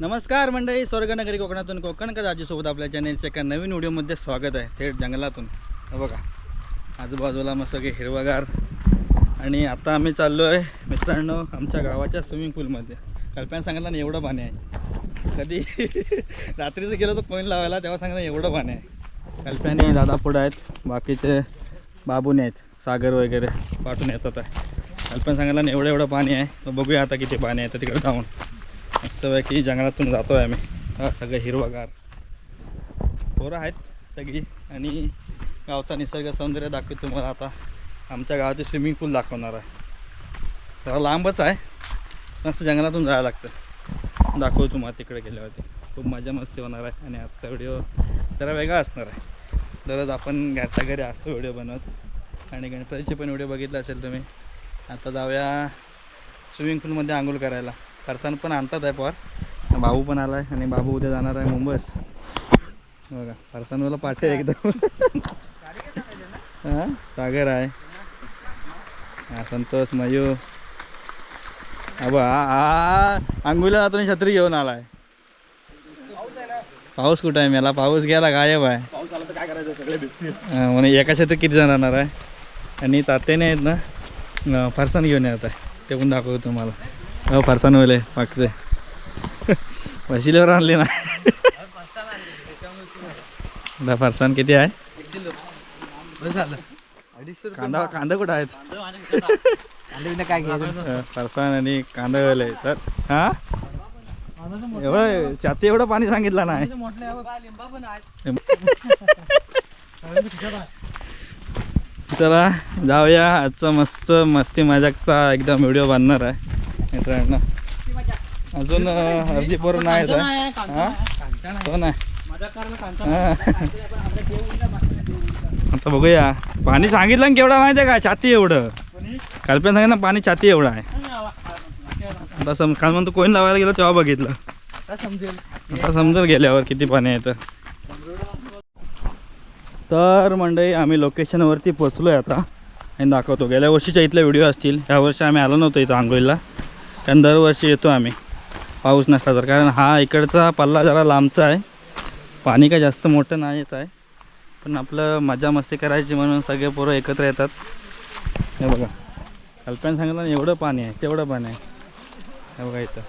नमस्कार मंडळी स्वर्गनगरी कोकणातून कोकण का राजूसोबत आपल्या चॅनेलच्या एका नवीन व्हिडिओमध्ये स्वागत आहे थेट जंगलातून. बघा आजूबाजूला मग सगळे हिरवागार. आणि आता आम्ही चाललो आहे मित्रांनो आमच्या गावाच्या स्विमिंग पूलमध्ये कल्पना सांगितलं ना एवढं पाणी आहे. कधी रात्रीचं गेलो तर पॉईंट लावायला तेव्हा सांगितलं एवढं पाणी आहे. कल्पनी दादा पुढं आहेत बाकीचे बाबूने आहेत सागर वगैरे पाठवून येतात आहे. कल्पना सांगितलं ना एवढं एवढं पाणी आहे तर बघूया आता किती पाणी आहे तर तिकडे जाऊन. मस्तपैकी जंगलातून जातो आहे आम्ही सगळं हिरवागार. पोरं आहेत सगळी आणि गावचा निसर्ग सौंदर्य दाखवतो तुम्हाला आता. आमच्या गावाचे स्विमिंग पूल दाखवणार आहे. जरा लांबच आहे. मस्त जंगलातून जायला लागतं. दाखवतो तुम्हाला तिकडे गेल्यावरती. खूप मजा मस्ती होणार आहे आणि आजचा व्हिडिओ जरा वेगळा असणार आहे. दररोज आपण घरच्या घरी असतो व्हिडिओ बनवत. आणि गणपतीचे पण व्हिडिओ बघितला असेल तुम्ही. आता जाऊया स्विमिंग पूलमध्ये आंघोळ करायला. फरसाण पण आणतात आहे पोर. भाऊ पण आला आहे आणि बाबू उद्या जाणार आहे मुंबईस. बघा फरसाणवाला मला आहे एकदम. हां सागर आहे. हा संतोष मयूर. अबा हा हा आंघोळीला जातो छत्री घेऊन आलाय. पाऊस कुठं आहे मला? पाऊस गेला गायब आहे. पाऊस तर म्हणे एका छत्री किती जण राहणार आहे? आणि तात्याने आहेत ना अं, फरसाण घेऊन येत आहे. ते पण दाखवतो तुम्हाला. हो फरसाण वले पाकचे वशिलेवर आणले ना आता फरसाण किती आहे कांदा कांदा कुठं आहेत काय फरसाण आणि कांदा आहे तर हा एवढं छाती एवढं पाणी सांगितलं नाही चला जाऊया आजचा मस्त मस्ती मजाकचा एकदम व्हिडिओ बनणार आहे मित्रांनो अजून अं, हळदी नाही येत आता बघूया. पाणी सांगितलं ना केवढा माहिती आहे का? छाती एवढं. कल्पना सांगितलं ना पाणी छाती एवढं आहे. आता सम काल म्हणतो कोण लावायला गेलो तेव्हा बघितलं. आता समजेल गेल्यावर किती पाणी आहे तर मंडळी आम्ही लोकेशनवरती पोचलो आहे आता. आणि दाखवतो. गेल्या वर्षीच्या इथले व्हिडिओ असतील. ह्या वर्षी आम्ही आलो नव्हतो इथं आंघोळीला. कारण दरवर्षी येतो आम्ही. पाऊस नसला तर. कारण हा इकडचा पल्ला जरा लांबचा आहे. पाणी काय जास्त मोठं नाहीच आहे. पण आपलं मजा मस्ती करायची म्हणून सगळे पोरं एकत्र येतात. हे बघा. कल्पना सांगितलं ना एवढं पाणी आहे तेवढं पाणी आहे. हे बघा इथं.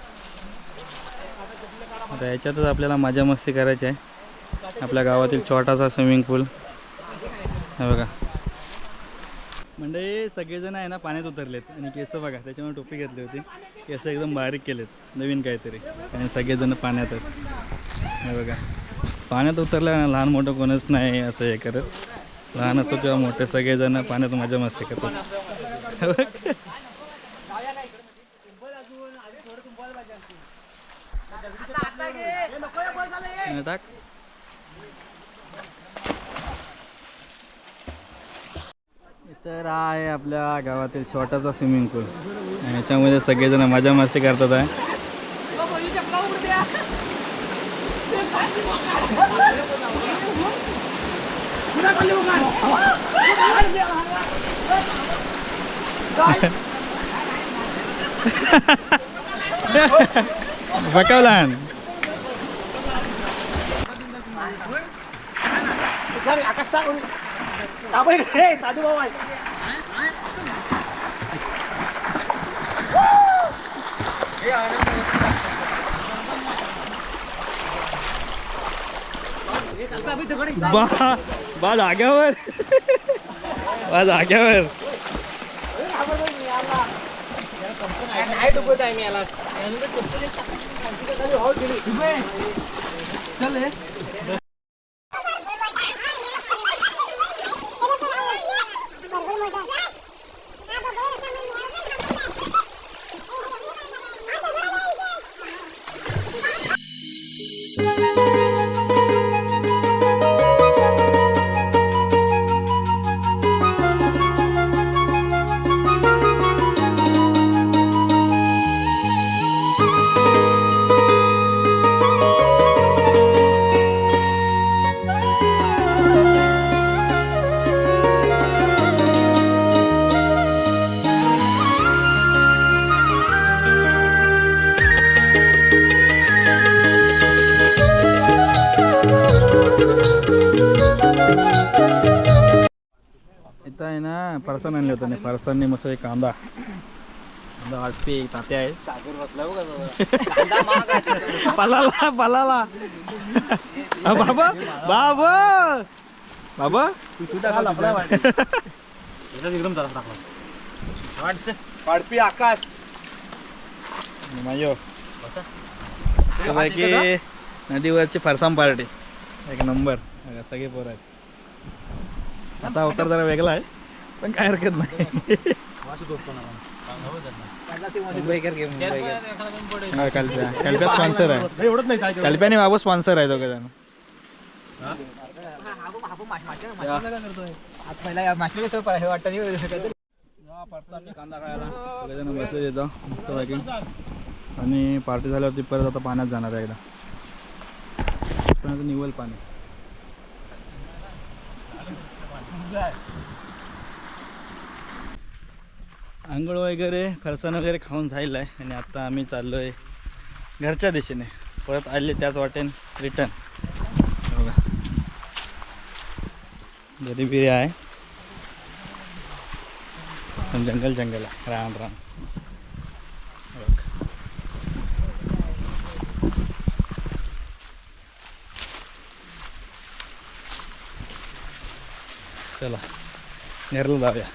आता याच्यातच आपल्याला मजा मस्ती करायची आहे. आपल्या गावातील छोटासा स्विमिंग पूल. हे बघा. म्हणजे सगळेजण आहे ना पाण्यात उतरलेत आणि केस बघा त्याच्यामुळे टोपी घेतली होती. केस एकदम बारीक केलेत नवीन काहीतरी. आणि सगळेजण पाण्यात आहेत. हे बघा. पाण्यात उतरल्या ना लहान मोठं कोणच नाही असं हे करत. लहान असो किंवा मोठे सगळेजण पाण्यात मजा मस्ती करतात. टाक. तर हा आहे आपल्या गावातील छोटासा स्विमिंग पूल याच्यामध्ये सगळेजण मजा मस्ती करतात आहे बकावलान. आपण इकडे साधू भाऊ बा बा जाग्यावर. बा जाग्यावर. चल Música इथं आहे ना फरसाण आणले होतं नाही फरसाणने मस्त एक कांदा. कांदा वाटते तात्या आहे. पलाला पलाला. बाबा बाबा. बाबा. एकदम पाडपी आकाश. की नदीवरची फरसाण पार्टी. एक नंबर. बघा, सगळे पोरं आहेत आता अवतार जरा वेगळा आहे पण काय हरकत नाही हा, कल्प्या कल्प्या स्पॉन्सर आहे एवढंच नाही काय कल्प्याने बाबू स्पॉन्सर आहे दोघं जण हे आणि पार्टी झाल्यावरती परत आता पाण्यात जाणार आहे एकदा निवल पाणी आंघोळ वगैरे फरसाण वगैरे खाऊन झालेलं आहे आणि आता आम्ही चाललो आहे घरच्या दिशेने. परत आले त्याच वाटेन रिटर्न बघा. बिरी आहे. जंगल जंगल आहे. राम राम बघ. चला नेरला जाऊया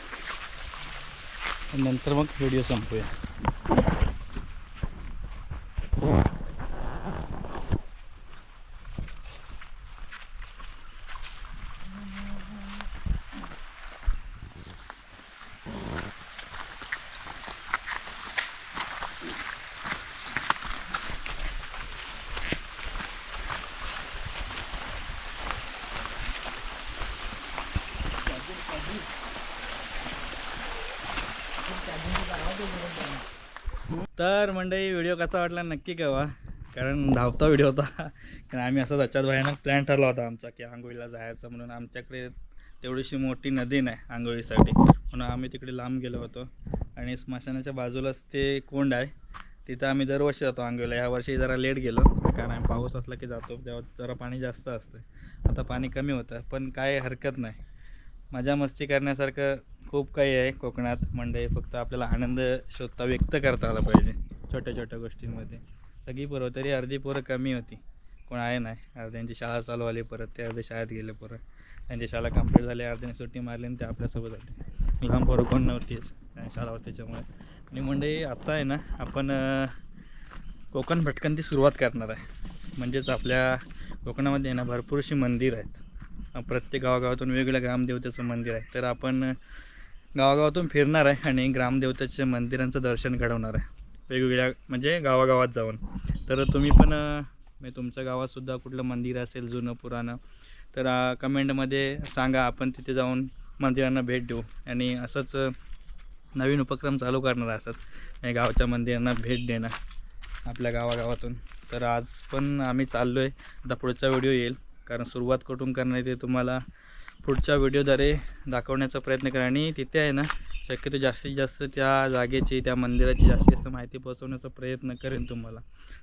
नंतर मग व्हिडिओ संपूया. तर मंडळी व्हिडिओ कसा वाटला नक्की कळवा. कारण धावता व्हिडिओ होता. कारण आम्ही असं अचात भयानक प्लॅन ठरला होता आमचा की आंघोळीला जायचं म्हणून. आमच्याकडे तेवढीशी मोठी नदी नाही आंघोळीसाठी. म्हणून आम्ही तिकडे लांब गेलो होतो. आणि स्मशानाच्या बाजूलाच ते कोंड आहे. तिथं आम्ही दरवर्षी जातो आंघोळीला. यावर्षी जरा लेट गेलो. कारण आम्ही पाऊस असला की जातो. तेव्हा जरा पाणी जास्त असतं. आता पाणी कमी होतं. पण काय हरकत नाही. मजा मस्ती करण्यासारखं खूप काही आहे. कोकणात मंडई फक्त आपल्याला आनंद शोधता व्यक्त करता आला पाहिजे. छोट्या छोट्या गोष्टींमध्ये. सगळी पोरं तरी अर्धी पोरं कमी होती. कोण आहे नाही. अर्ध्यांची शाळा चालू आली परत ते अर्धे शाळेत गेले पोरं त्यांची शाळा कंप्लीट झाली अर्ध्याने सुट्टी मारली आणि ते आपल्यासोबत आले लहान पोरं कोण नव्हतीच शाळा होती त्याच्यामुळे. आणि मंडई आत्ता आहे ना आपण कोकण भटकंती सुरुवात करणार आहे. म्हणजेच आपल्या कोकणामध्ये आहे ना भरपूरशी मंदिर आहेत. प्रत्येक गावागावातून वेगवेगळ्या ग्रामदेवतेचं मंदिर आहे. तर आपण गावागावातून फिरणार आहे आणि ग्रामदेवतेच्या मंदिरांचं दर्शन घडवणार आहे. वेगवेगळ्या म्हणजे गावागावात जाऊन. तर तुम्ही पण म्हणजे तुमच्या गावातसुद्धा कुठलं मंदिर असेल जुनं पुराणं तर कमेंटमध्ये सांगा. आपण तिथे जाऊन मंदिरांना भेट देऊ. आणि असंच नवीन उपक्रम चालू करणार आहे असंच. म्हणजे गावच्या मंदिरांना भेट देणं आपल्या गावागावातून. तर आज पण आम्ही चाललो आहे आता पुढचा व्हिडिओ येईल. कारण सुरुवात कुठून करणार ते तुम्हाला पुढच्या व्हिडिओद्वारे दाखवण्याचा प्रयत्न करा आणि तिथे आहे ना शक्यतो जास्तीत जास्त त्या जागेची त्या मंदिराची जास्तीत जास्त माहिती पोहोचवण्याचा प्रयत्न करेन तुम्हाला.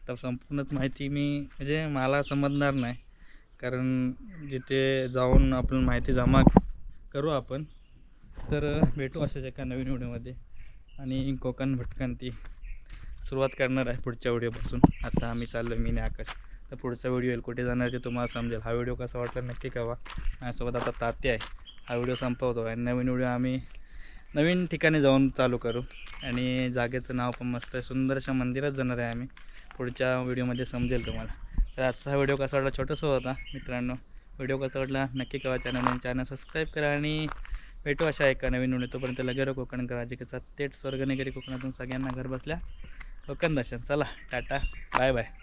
तर संपूर्णच माहिती मी म्हणजे मला समजणार नाही. कारण जिथे जाऊन आपण माहिती जमा करू आपण तर भेटू अशाच एका नवीन व्हिडिओमध्ये. आणि कोकण भटकंती सुरुवात करणार आहे पुढच्या व्हिडिओपासून. आता आम्ही चाललो मी आणि आकाश तर पुढचा व्हिडिओ येईल. कुठे जाणार ते तुम्हाला समजेल. हा व्हिडिओ कसा वाटला नक्की कळवा. माझ्यासोबत आता तात्या आहे. हा व्हिडिओ संपवतो आणि नवीन व्हिडिओ आम्ही नवीन ठिकाणी जाऊन चालू करू. आणि जागेचं नाव पण मस्त आहे. सुंदरशा मंदिरात जाणार आहे आम्ही. पुढच्या व्हिडिओमध्ये समजेल तुम्हाला. तर आजचा हा व्हिडिओ कसा वाटला? छोटासा होता मित्रांनो. व्हिडिओ कसा वाटला? नक्की कळवा चॅनल चॅनल सबस्क्राईब करा आणि भेटू अशा एका नवीन व्हिडिओ तोपर्यंत लगेर कोकण करा. जिकडचा थेट स्वर्गनगरी कोकणातून. सगळ्यांना घर बसल्या कोकण दर्शन. चला टाटा. Bye bye